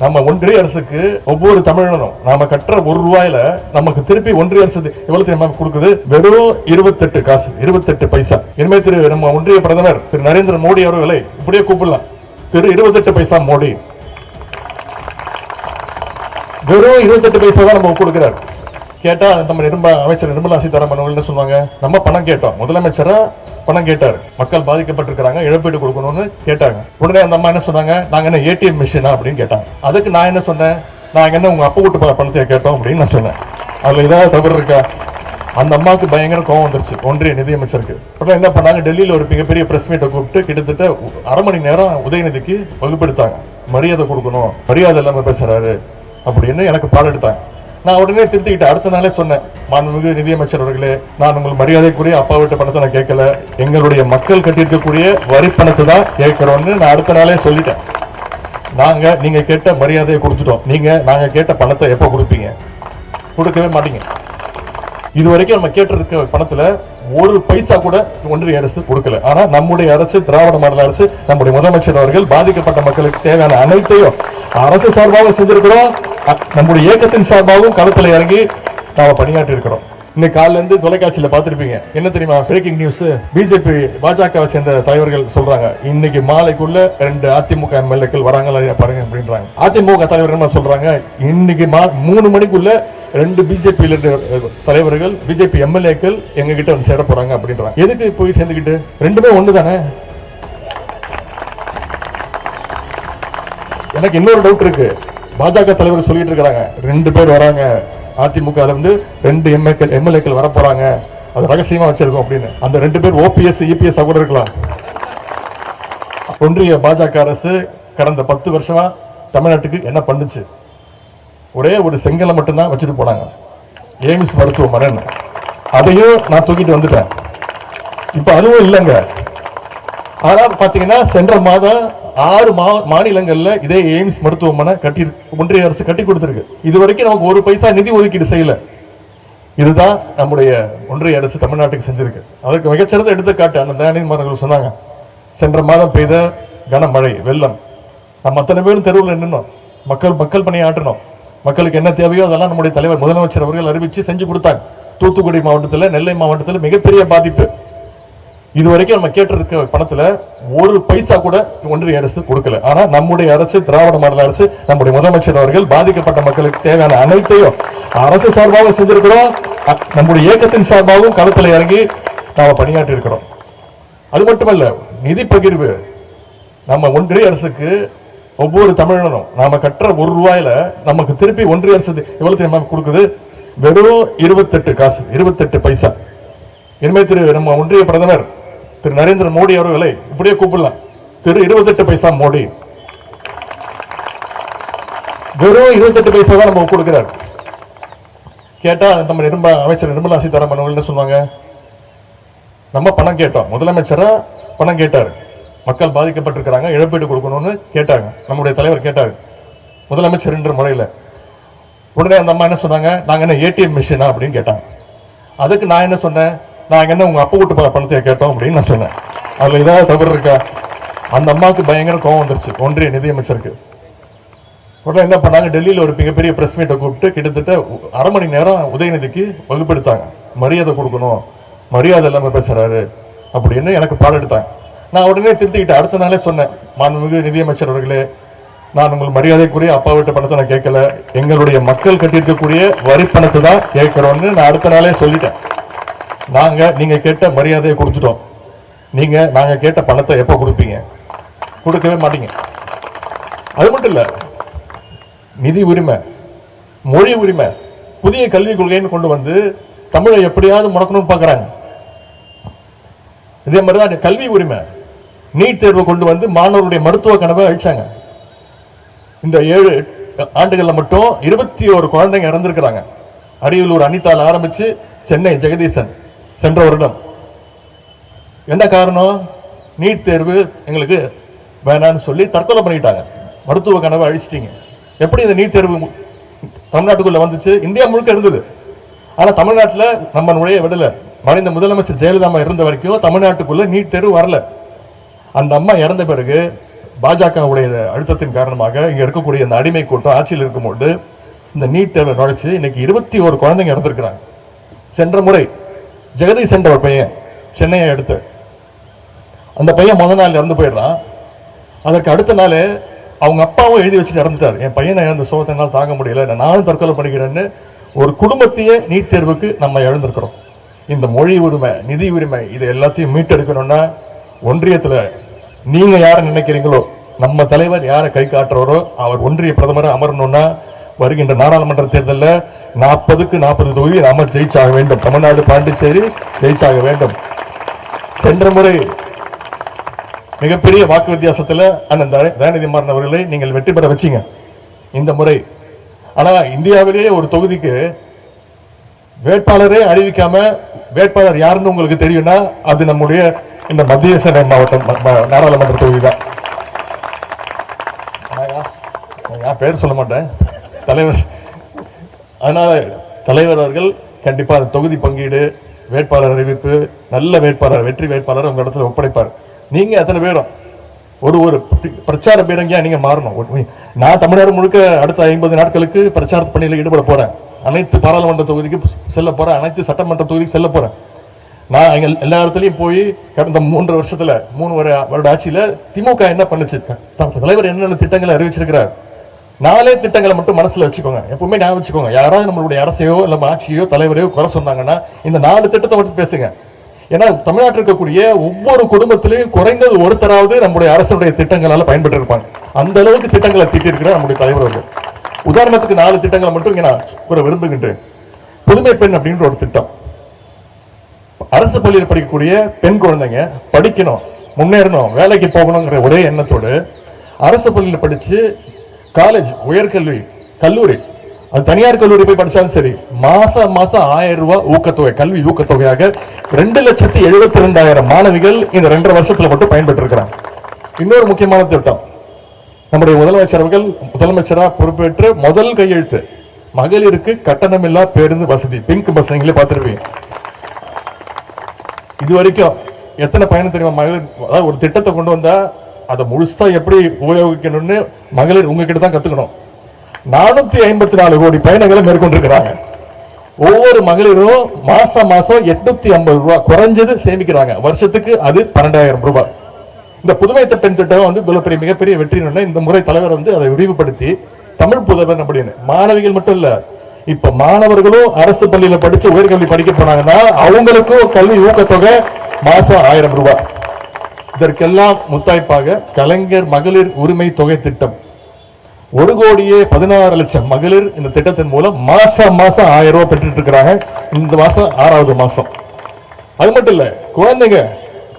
நம்ம ஒன்றிய அரசுக்கு ஒவ்வொரு தமிழனும் நாம கட்டுற ஒரு ரூபாயில நமக்கு திருப்பி ஒன்றிய அரசு எவ்வளவு தெரியுமா கொடுக்குது? வெறும் இருபத்தெட்டு காசு இருபத்தெட்டு பைசா. இனிமே திரு நம்ம ஒன்றிய பிரதமர் திரு நரேந்திர மோடி அவர்களை இப்படியே கூப்பிடலாம். திரு இருபத்தெட்டு பைசா மோடி. வெறும் இருபத்தெட்டு பைசா தான் நம்ம கொடுக்கிறார். கேட்டா நம்ம நிர்மலா அமைச்சர் நிர்மலா சீதாராமன் அவர்கள் சொன்னாங்க நம்ம பணம் கேட்டோம். முதலமைச்சரா பணம் கேட்டார். மக்கள் பாதிக்கப்பட்டிருக்கிறாங்க இழப்பீடு கொடுக்கணும்னு கேட்டாங்க. உடனே அந்த அம்மா என்ன சொன்னாங்க? நாங்க என்ன ஏடிஎம் மிஷினா அப்படின்னு கேட்டாங்க. அதுக்கு நான் என்ன சொன்னேன்? நாங்க என்ன உங்க அப்பா வீட்டு பணத்தை கேட்டோம் அப்படின்னு நான் சொன்னேன். அதுல ஏதாவது தவறு இருக்கா? அந்த அம்மாவுக்கு பயங்கர கோவம் வந்துருச்சு ஒன்றிய நிதியமைச்சருக்கு. உடனே என்ன பண்ணாங்க? டெல்லியில் ஒரு மிகப்பெரிய பிரஸ் மீட்டை கூப்பிட்டு கிட்டத்தட்ட அரை மணி நேரம் உதயநிதிக்கு வகுப்பெடுத்தாங்க. மரியாதை கொடுக்கணும் மரியாதை இல்லாமல் பேசுறாரு அப்படின்னு எனக்கு பாடம் எடுத்தாங்க நான் உடனே திருத்திக்கிட்டேன். அடுத்த நாளே சொன்னேன் மாண்புமிகு நிதியமைச்சர் அவர்களே நான் உங்கள் மரியாதைக்குரிய அப்பா வீட்டு பணத்தை நான் கேட்கல. எங்களுடைய மக்கள் கட்டியிருக்கக்கூடிய வரி பணத்தை தான் கேட்கிறோம்னு நான் அடுத்த நாளே சொல்லிட்டேன். நாங்க நீங்க கேட்ட மரியாதையை கொடுத்துட்டோம். நீங்க நாங்க கேட்ட பணத்தை எப்போ கொடுப்பீங்க? கொடுக்கவே மாட்டீங்க. இது வரைக்கும் நம்ம கேட்டிருக்க பணத்துல ஒரு பைசா கூட ஒன்றிய அரசு கொடுக்கல. ஆனா நம்முடைய அரசு திராவிட மாடல் அரசு நம்முடைய முதலமைச்சர் அவர்கள் பாதிக்கப்பட்ட மக்களுக்கு தேவையான அனைத்தையும் அரசு சார்பாக செஞ்சிருக்கிறோம். நம்முடைய இயக்கத்தின் சார்பாகவும் களத்தில் இறங்கி நாம பணியாற்றி இருக்கிறோம். இன்னைக்கு காலையில இருந்து தொலைக்காட்சியில பார்த்திருப்பீங்க. என்ன தெரியுமா? பிரேக்கிங் நியூஸ் பிஜேபி பாஜகவை சேர்ந்த தலைவர்கள் சொல்றாங்க இன்னைக்கு மாலைக்குள்ள ரெண்டு அதிமுக எம்எல்ஏக்கள் வராங்களா பாருங்க அப்படின்றாங்க. அதிமுக தலைவர் என்ன சொல்றாங்க இன்னைக்கு மா- மூணு மணிக்குள்ள ரெண்டு பிஜேபி தலைவர்கள் பிஜேபி எம்எல்ஏக்கள் எங்க கிட்ட வந்து சேர போறாங்க அப்படின்றாங்க. எதுக்கு போய் சேர்ந்துக்கிட்டு ரெண்டுமே ஒண்ணு தானே எனக்கு இன்னொரு டவுட் இருக்கு. பாஜக தலைவர் சொல்லிட்டு இருக்கிறாங்க. ரெண்டு பேர் வராங்க. அதிமுக இருந்து ரெண்டு எம்ஏக்கள் எம்எல்ஏக்கள் வர போறாங்க அது ரகசியமா வச்சிருக்கோம் அப்படின்னு. அந்த ரெண்டு பேர் ஓபிஎஸ் இபிஎஸ் கூட இருக்கலாம். ஒன்றிய பாஜக அரசு கடந்த பத்து வருஷமா தமிழ்நாட்டுக்கு என்ன பண்ணுச்சு? ஒரே ஒரு செங்கலை மட்டும்தான் வச்சுட்டு போனாங்க. எய்ம்ஸ் மருத்துவமனை அதையும் நான் தூக்கிட்டு வந்துட்டேன். இப்போ அதுவும் இல்லைங்க. ஆனால் பார்த்தீங்கன்னா சென்ற மாதம் ஆறு மா- மாநிலங்கள்ல இதே எய்ம்ஸ் மருத்துவமனை கட்டி ஒன்றிய அரசு கட்டி கொடுத்திருக்கு. இது வரைக்கும் நமக்கு ஒரு பைசா நிதி ஒதுக்கீடு செய்யல. இதுதான் நம்முடைய ஒன்றிய அரசு தமிழ்நாட்டுக்கு செஞ்சிருக்கு. அதுக்கு மிகச்சிறந்த எடுத்துக்காட்டு அந்த தயாநிதிமார்கள் சொன்னாங்க. சென்ற மாதம் பெய்த கனமழை வெள்ளம். நம்ம அத்தனை பேரும் தெருவில் நின்னோம். மக்கள் மக்கள் பணியாற்றணும் மக்களுக்கு என்ன தேவையோ அதெல்லாம் நம்முடைய தலைவர் முதலமைச்சர் அவர்கள் அறிவித்து செஞ்சு கொடுத்தாங்க. தூத்துக்குடி மாவட்டத்தில் நெல்லை மாவட்டத்தில் மிகப்பெரிய பாதிப்பு. இது வரைக்கும் நம்ம கேட்டிருக்க பணத்துல ஒரு பைசா கூட ஒன்றிய அரசு கொடுக்கல. ஆனா நம்முடைய அரசு திராவிட மாடல் அரசு நம்முடைய முதலமைச்சர் அவர்கள் பாதிக்கப்பட்ட மக்களுக்கு தேவையான அனைத்தையும் அரசு சார்பாக செஞ்சிருக்கிறோம். நம்முடைய இயக்கத்தின் சார்பாகவும் களத்தில் இறங்கி நாம பணியாற்றி இருக்கிறோம். அது மட்டுமல்ல நிதி பகிர்வு. நம்ம ஒன்றிய அரசுக்கு ஒவ்வொரு தமிழனும் நாம கட்டுற ஒரு ரூபாயில நமக்கு திருப்பி ஒன்றிய அரசு எவ்வளவு தெரியுமா கொடுக்குது? வெறும் இருபத்தெட்டு காசு இருபத்தெட்டு பைசா. இனிமே திரு நம்ம ஒன்றிய பிரதமர் திரு நரேந்திர மோடி அவர்களை இப்படியே கூப்பிடலாம். திரு இருபத்தெட்டு பைசா மோடி. வெறும் இருபத்தெட்டு பைசா தான் நம்ம கொடுக்கிறார். கேட்டா நம்ம நிர்மலா அமைச்சர் நிர்மலா சீதாராமன் அவர்கள் என்ன சொன்னாங்க நம்ம பணம் கேட்டோம். முதலமைச்சரா பணம் கேட்டார். மக்கள் பாதிக்கப்பட்டிருக்கிறாங்க இழப்பீடு கொடுக்கணும்னு கேட்டாங்க. நம்முடைய தலைவர் கேட்டார். முதலமைச்சர் என்ற முறையில. உடனே அந்த அம்மா என்ன சொன்னாங்க? நாங்க என்ன ஏடிஎம் மிஷினா அப்படின்னு கேட்டாங்க. அதுக்கு நான் என்ன சொன்னேன்? நாங்கள் என்ன உங்கள் அப்பா கூட்டு ப- பணத்தை கேட்டோம் அப்படின்னு நான் சொன்னேன். அதில் ஏதாவது தவறு இருக்கா? அந்த அம்மாவுக்கு பயங்கர கோவம் வந்துருச்சு ஒன்றிய நிதியமைச்சருக்கு. உடனே என்ன பண்ணாங்க? டெல்லியில் ஒரு மிகப்பெரிய பிரஸ் மீட்டை கூப்பிட்டு கிட்டத்தட்ட அரை மணி நேரம் உதயநிதிக்கு வகுப்பெடுத்தாங்க மரியாதை கொடுக்கணும் மரியாதை இல்லாமல் பேசுகிறாரு அப்படின்னு எனக்கு பாடெடுத்தாங்க நான் உடனே திருத்திக்கிட்டேன். அடுத்த நாளே சொன்னேன் மாண்புமிகு நிதியமைச்சர் அவர்களே நான் உங்கள் மரியாதைக்குரிய அப்பா வீட்டு பணத்தை நான் கேட்கல. எங்களுடைய மக்கள் கட்டியிருக்கக்கூடிய வரி பணத்தை தான் கேட்கிறோம்னு நான் அடுத்த நாளே சொல்லிட்டேன். நாங்க நீங்க கேட்ட மரியாதையை கொடுத்துட்டோம். நீங்க நாங்க கேட்ட பணத்தை எப்போ கொடுப்பீங்க? கொடுக்கவே மாட்டீங்க. அது மட்டும் இல்ல நிதி உரிமை மொழி உரிமை புதிய கல்விக் கொள்கைன்னு கொண்டு வந்து தமிழை எப்படியாவது முடக்கணும்னு பார்க்குறாங்க இதே மாதிரி தான் கல்வி உரிமை நீட் தேர்வை கொண்டு வந்து மாணவருடைய மருத்துவ கனவை அழிச்சாங்க. இந்த ஏழு ஆண்டுகள்ல மட்டும் இருபத்தி ஒரு குழந்தைங்க இறந்திருக்கிறாங்க. அரியலூர் அனிதால் ஆரம்பிச்சு சென்னை ஜெகதீசன். சென்ற வருடம். என்ன காரணம்? நீட் தேர்வு எங்களுக்கு வேணாம்னு சொல்லி தற்கொலை பண்ணிட்டாங்க. மருத்துவ கனவை அழிச்சிட்டிங்க. எப்படி இந்த நீட் தேர்வு தமிழ்நாட்டுக்குள்ளே வந்துச்சு? இந்தியா முழுக்க இருந்தது. ஆனால் தமிழ்நாட்டில் நம்ம நுழைய விடலை. மறைந்த முதலமைச்சர் ஜெயலலிதா இருந்த வரைக்கும் தமிழ்நாட்டுக்குள்ளே நீட் தேர்வு வரல. அந்த அம்மா இறந்த பிறகு பாஜகவுடைய அழுத்தத்தின் காரணமாக இங்கே இருக்கக்கூடிய இந்த அடிமை கூட்டம் ஆட்சியில் இருக்கும்போது இந்த நீட் தேர்வை நுழைச்சி இன்னைக்கு இருபத்தி ஒரு குழந்தைங்க இறந்துருக்கிறாங்க. சென்ற முறை ஜெகதீஷ் என்ற ஒரு பையன் சென்னையை எடுத்து அந்த பையன் முதல் நாள் இறந்து போயிடுறான். அதற்கு அடுத்த நாள் அவங்க அப்பாவும் எழுதி வச்சுட்டு இறந்துட்டார். என் பையனை இழந்த சோகத்தினால் தாங்க முடியல. நான் நானும் தற்கொலை பண்ணிக்கிறேன்னு ஒரு குடும்பத்தையே நீட் தேர்வுக்கு நம்ம இழந்திருக்கிறோம் இந்த மொழி உரிமை நிதி உரிமை இது எல்லாத்தையும் மீட்டெடுக்கணும்னா ஒன்றியத்துல நீங்க யாரை நினைக்கிறீங்களோ நம்ம தலைவர் யாரை கை காட்டுறாரோ அவர் ஒன்றிய பிரதமரை அமரணும்னா வருகின்ற நாடாளுமன்ற தேர்தலில் நாற்பதுக்கு நாற்பது தொகுதி நாம ஜெயிச்சாக வேண்டும். தமிழ்நாடு பாண்டிச்சேரி ஜெயிச்சாக வேண்டும். சென்ற முறை மிகப்பெரிய வாக்கு வித்தியாசத்துல அண்ணன் தயாநிதி மாறன் அவர்களை நீங்கள் வெற்றி பெற வச்சீங்க. இந்த முறை. ஆனால் இந்தியாவிலேயே ஒரு தொகுதிக்கு வேட்பாளரே அறிவிக்காம வேட்பாளர் யாருன்னு உங்களுக்கு தெரியும்னா அது நம்முடைய இந்த மத்திய சென்னை மாவட்டம் நாடாளுமன்ற தொகுதி தான். நான் பேர் சொல்ல மாட்டேன். தலைவர் அதனால் தலைவர் அவர்கள் கண்டிப்பாக அந்த தொகுதி பங்கீடு வேட்பாளர் அறிவிப்பு நல்ல வேட்பாளர் வெற்றி வேட்பாளர் உங்கள் இடத்துல ஒப்படைப்பார். நீங்கள் அத்தனை பேரும்? ஒரு ஒரு பிரச்சார பீரங்கியாக நீங்கள் மாறணும். நான் தமிழ்நாடு முழுக்க அடுத்த ஐம்பது நாட்களுக்கு பிரச்சார பணியில் ஈடுபட போகிறேன் அனைத்து பாராளுமன்ற தொகுதிக்கு செல்ல போகிறேன் அனைத்து சட்டமன்ற தொகுதிக்கு செல்ல போகிறேன் நான் எங்கள் எல்லா இடத்துலையும் போய் கடந்த மூன்று வருஷத்துல மூணு வருட ஆட்சியில் திமுக என்ன பண்ணிச்சிருக்கேன் தலைவர் என்னென்ன திட்டங்களை அறிவிச்சிருக்கிறார்? நாலே திட்டங்களை மட்டும் மனசுல வச்சுக்கோங்க. எப்பவுமே ஞாபகம் வச்சுக்கோங்க. யாராவது நம்மளுடைய அரசையோ இல்ல ஆட்சியோ தலைவரையோ குறை சொன்னாங்கன்னா இந்த நாலு திட்டத்தை மட்டும் பேசுங்க. ஏன்னா தமிழ்நாட்டில் இருக்கக்கூடிய ஒவ்வொரு குடும்பத்திலையும் குறைந்தது ஒருத்தராவது நம்முடைய அரசுடைய திட்டங்களால பயன்பட்டு இருப்பாங்க அந்த அளவுக்கு திட்டங்களை தீட்டிருக்கிறார் நம்முடைய தலைவர் உதாரணத்துக்கு நாலு திட்டங்களை மட்டும் இங்க நான் கூற விரும்புகின்றேன். புதுமை பெண் அப்படின்ற ஒரு திட்டம். அரசு பள்ளியில் படிக்கக்கூடிய பெண் குழந்தைங்க படிக்கணும் முன்னேறணும் வேலைக்கு போகணுங்கிற ஒரே எண்ணத்தோடு அரசு பள்ளியில் படிச்சு காலேஜ் உயர்கல்வி கல்லூரி. அது தனியார் கல்லூரி போய் படிச்சாலும் சரி மாசம் மாசம் ஆயிரம் ரூபாய் ஊக்கத்தொகை கல்வி ஊக்கத்தொகையாக ரெண்டு லட்சத்தி எழுபத்தி ரெண்டாயிரம் மாணவிகள் இந்த ரெண்டரை வருஷத்துல மட்டும் பயன்பெற்று இருக்கிறாங்க இன்னொரு முக்கியமான திட்டம். நம்முடைய முதலமைச்சர் அவர்கள் முதலமைச்சரா பொறுப்பேற்று முதல் கையெழுத்து. மகளிருக்கு கட்டணமில்லா பேருந்து வசதி பிங்க் பஸ் நீங்களே பார்த்துருப்பீங்க. இது வரைக்கும் எத்தனை பயணம் தெரியுமா? மகளிர் அதாவது ஒரு திட்டத்தை கொண்டு வந்தா அதை முழுசா எப்படி உபயோகிக்கணும்னு மகளிர் உங்ககிட்ட தான் கத்துக்கணும். நானூத்தி ஐம்பத்தி நாலு கோடி பயணங்களை மேற்கொண்டிருக்கிறாங்க. ஒவ்வொரு மகளிரும் மாச மாசம் எட்நூத்தி ஐம்பது ரூபாய் குறைஞ்சது சேமிக்கிறாங்க. வருஷத்துக்கு அது பன்னெண்டாயிரம் ரூபாய் இந்த புதுமை பெண் திட்டம் வந்து மிகப்பெரிய மிகப்பெரிய வெற்றி இந்த முறை தலைவர் வந்து அதை விரிவுபடுத்தி தமிழ் புதல்வன் அப்படின்னு. மாணவிகள் மட்டும் இல்ல இப்ப மாணவர்களும் அரசு பள்ளியில படிச்சு உயர்கல்வி படிக்க போனாங்கன்னா அவங்களுக்கும் கல்வி ஊக்கத்தொகை மாசம் ஆயிரம் ரூபாய். இதற்கெல்லாம் முத்தாய்ப்பாக கலைஞர் மகளிர் உரிமை தொகை திட்டம். ஒரு கோடியே பதினாறு லட்சம் மகளிர் இந்த திட்டத்தின் மூலம் மாசம் மாசம் ஆயிரம் ரூபாய் பெற்றுட்டு இருக்கிறாங்க இந்த மாசம் ஆறாவது மாசம். அது மட்டும் இல்ல குழந்தைங்க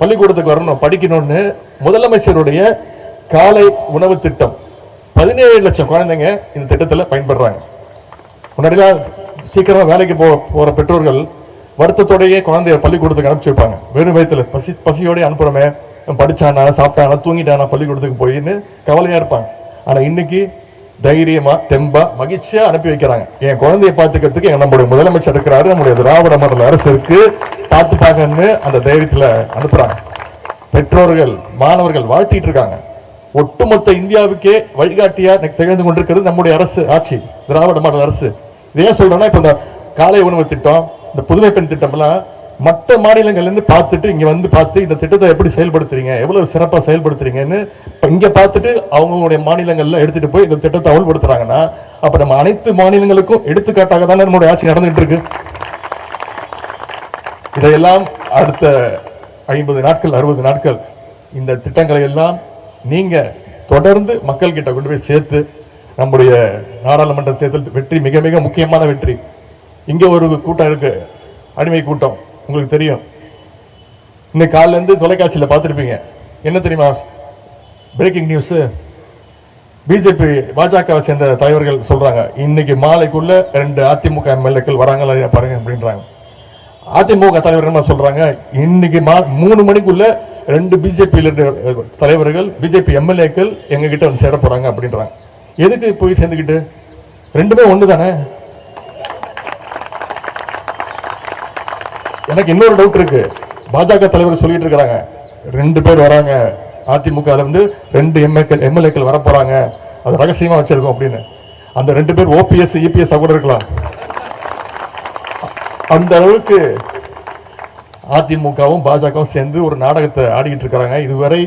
பள்ளிக்கூடத்துக்கு வரணும் படிக்கணும்னு முதலமைச்சருடைய காலை உணவு திட்டம். பதினேழு லட்சம் குழந்தைங்க இந்த திட்டத்தில் பயன்படுறாங்க. முன்னாடிலாம் சீக்கிரமாக வேலைக்கு போ போகிற பெற்றோர்கள் வருத்தத்தோடையே குழந்தைய பள்ளிக்கூடத்துக்கு அனுப்பிச்சு வைப்பாங்க. வெறும் வயத்தில் பசி பசியோடய அனுப்புகிறோமே படித்தானா படிச்சானா சாப்பிட்டானா தூங்கிட்டானா பள்ளிக்கூடத்துக்கு போயின்னு கவலையா இருப்பாங்க. ஆனா இன்னைக்கு தைரியமா தெம்பா மகிழ்ச்சியா அனுப்பி வைக்கிறாங்க. என் குழந்தையை பார்த்துக்கிறதுக்கு எங்க நம்முடைய முதலமைச்சர் இருக்கிறாரு நம்முடைய திராவிட மண்டல அரசு பார்த்துப்பாங்கன்னு அந்த தைரியத்துல அனுப்புறாங்க. பெற்றோர்கள் மாணவர்கள் வாழ்த்திட்டு இருக்காங்க. ஒட்டுமொத்த இந்தியாவுக்கே வழிகாட்டியா திகழ்ந்து கொண்டிருக்கிறது நம்முடைய அரசு ஆட்சி திராவிட மாடல் அரசு. இதே சொல்றேன்னா இப்ப இந்த காலை உணவு திட்டம் இந்த புதுமை பெண் திட்டம் எல்லாம் மற்ற மாநிலங்கள்லேருந்து பார்த்துட்டு இங்கே வந்து பார்த்து இந்த திட்டத்தை எப்படி செயல்படுத்துறீங்க எவ்வளோ சிறப்பாக செயல்படுத்துறீங்கன்னு இப்போ இங்கே பார்த்துட்டு அவங்களுடைய மாநிலங்களில் எடுத்துகிட்டு போய் இந்த திட்டத்தை அமல்படுத்துகிறாங்கன்னா அப்போ நம்ம அனைத்து மாநிலங்களுக்கும் எடுத்துக்காட்டாக தானே நம்மளுடைய ஆட்சி நடந்துகிட்டு இருக்கு. இதையெல்லாம் அடுத்த ஐம்பது நாட்கள் அறுபது நாட்கள் இந்த திட்டங்களை எல்லாம் நீங்கள் தொடர்ந்து மக்கள்கிட்ட கொண்டு போய் சேர்த்து நம்முடைய நாடாளுமன்ற தேர்தல் வெற்றி மிக மிக முக்கியமான வெற்றி. இங்கே ஒரு கூட்டம் இருக்கு அடிமை கூட்டம். உங்களுக்கு தெரியும். இன்னைக்கு காலிலேருந்து தொலைக்காட்சியில் பார்த்துருப்பீங்க. என்ன தெரியுமா? பிரேக்கிங் நியூஸு பிஜேபி பாஜகவை சேர்ந்த தலைவர்கள் சொல்கிறாங்க இன்னைக்கு மாலைக்குள்ள ரெண்டு அதிமுக எம்எல்ஏக்கள் வராங்களா இல்லையா பாருங்க அப்படின்றாங்க. அதிமுக தலைவர் என்ன சொல்கிறாங்க இன்னைக்கு மா- மூணு மணிக்குள்ள ரெண்டு பிஜேபியில் தலைவர்கள் பிஜேபி எம்எல்ஏக்கள் எங்ககிட்ட வந்து சேர போகிறாங்க அப்படின்றாங்க. எதுக்கு போய் சேர்ந்துக்கிட்டு? ரெண்டுமே ஒன்று தானே எனக்கு இன்னொரு டவுட் இருக்கு. பாஜக தலைவர் சொல்லிட்டு இருக்காங்க ரெண்டு பேர் வராங்க. அதிமுக இருந்து ரெண்டு எம்எல்ஏக்கள் எம்எல்ஏக்கள் வர போறாங்க. அது ரகசியமா வச்சிருக்கோம் அப்படின்னு. அந்த ரெண்டு பேர் ஓபிஎஸ் இபிஎஸ் கூட இருக்கலாம். அந்த அளவுக்கு அதிமுகவும் பாஜகவும் சேர்ந்து ஒரு நாடகத்தை ஆடிக்கிட்டு இருக்கிறாங்க. இதுவரை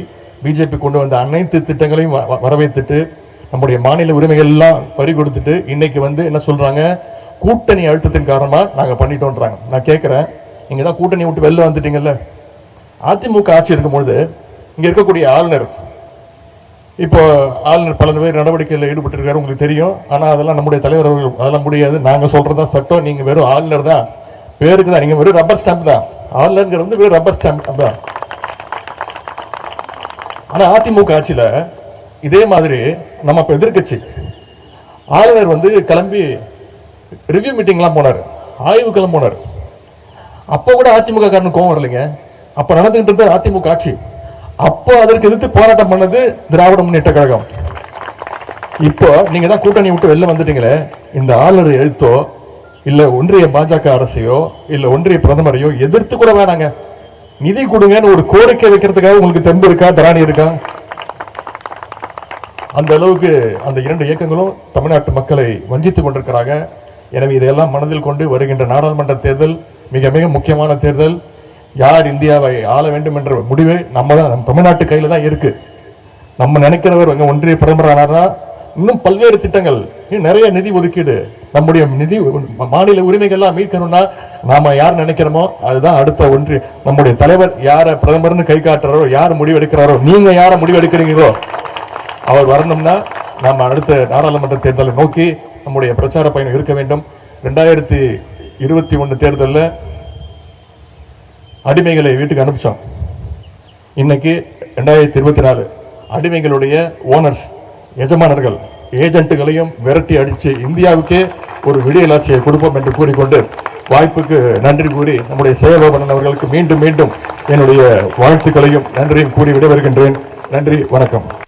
பிஜேபி கொண்டு வந்த அனைத்து திட்டங்களையும் வரவேற்றுட்டு நம்முடைய மாநில உரிமைகள் எல்லாம் பறி கொடுத்துட்டு இன்னைக்கு வந்து என்ன சொல்றாங்க? கூட்டணி அழுத்தத்தின் காரணமா நாங்க பண்ணிட்டோம்ன்றாங்க நான் கேட்கிறேன் நீங்கள் தான் கூட்டணி விட்டு வெளில வந்துட்டீங்கல்ல? அதிமுக ஆட்சி இருக்கும்பொழுது இங்கே இருக்கக்கூடிய ஆளுநர் இப்போ ஆளுநர் பல பேர் நடவடிக்கையில் ஈடுபட்டிருக்காரு உங்களுக்கு தெரியும். ஆனால் அதெல்லாம் நம்முடைய தலைவர் அவர்கள் அதெல்லாம் முடியாது. நாங்கள் சொல்கிறது தான் சட்டம். நீங்கள் வெறும் ஆளுநர் தான். பேருக்கு தான். நீங்கள் வெறும் ரப்பர் ஸ்டாம்ப் தான். ஆளுநருங்கிறது வந்து வெறும் ரப்பர் ஸ்டாம்ப் தான். ஆனால் அதிமுக ஆட்சியில் இதே மாதிரி நம்ம இப்போ எதிர்க்கட்சி ஆளுநர் வந்து கிளம்பி ரிவ்யூ மீட்டிங்லாம் போனார். ஆய்வுக்கெல்லாம் போனார். அப்போ கூட அதிமுக காரணம் கோவம் வரலைங்க. அப்ப நடந்துகிட்டு இருந்தது அதிமுக ஆட்சி. அப்போ அதற்கு எதிர்த்து போராட்டம் பண்ணது திராவிட முன்னேற்ற கழகம். இப்போ நீங்க தான் கூட்டணி விட்டு வெளில வந்துட்டீங்களே இந்த ஆளுநர் எழுத்தோ இல்ல ஒன்றிய பாஜக அரசையோ இல்ல ஒன்றிய பிரதமரையோ எதிர்த்து கூட வேணாங்க. நிதி கொடுங்கன்னு ஒரு கோரிக்கை வைக்கிறதுக்காக உங்களுக்கு தெம்பு இருக்கா திராணி இருக்கா? அந்த அளவுக்கு அந்த இரண்டு இயக்கங்களும் தமிழ்நாட்டு மக்களை வஞ்சித்துக் கொண்டிருக்கிறாங்க. எனவே இதையெல்லாம் மனதில் கொண்டு வருகின்ற நாடாளுமன்ற தேர்தல் மிக மிக முக்கியமான தேர்தல். யார் இந்தியாவை ஆள வேண்டும் என்ற முடிவு நம்ம தான் நம்ம தமிழ்நாட்டு கையில் தான் இருக்கு. நம்ம நினைக்கிறவர் அங்க ஒன்றிய பிரதமரானாதான் இன்னும் பல்வேறு திட்டங்கள். இன்னும் நிறைய நிதி ஒதுக்கீடு. நம்முடைய நிதி மாநில உரிமைகள்லாம் மீட்கணும்னா நாம யார் நினைக்கிறோமோ அதுதான் அடுத்த ஒன்றிய நம்முடைய தலைவர் யார பிரதமர்னு கை காட்டுறாரோ யார் முடிவெடுக்கிறாரோ நீங்க யார முடிவெடுக்கிறீங்களோ அவர் வரணும்னா நம்ம அடுத்த நாடாளுமன்ற தேர்தலை நோக்கி நம்முடைய பிரச்சார பயணம் இருக்க வேண்டும். ரெண்டாயிரத்தி இருபத்தி ஒன்று தேர்தலில் அடிமைகளை வீட்டுக்கு அனுப்பிச்சோம். இன்னைக்கு ரெண்டாயிரத்தி இருபத்தி நாலு அடிமைகளுடைய ஓனர்ஸ் எஜமானர்கள் ஏஜென்ட்டுகளையும் விரட்டி அடித்து இந்தியாவுக்கே ஒரு விடியலாட்சியை கொடுப்போம் என்று கூறிக்கொண்டு வாய்ப்புக்கு நன்றி கூறி நம்முடைய சேவகபணன் அவர்களுக்கு மீண்டும் மீண்டும் என்னுடைய வாழ்த்துக்களையும் நன்றியும் கூறி விடைபெறுகின்றேன். நன்றி வணக்கம்.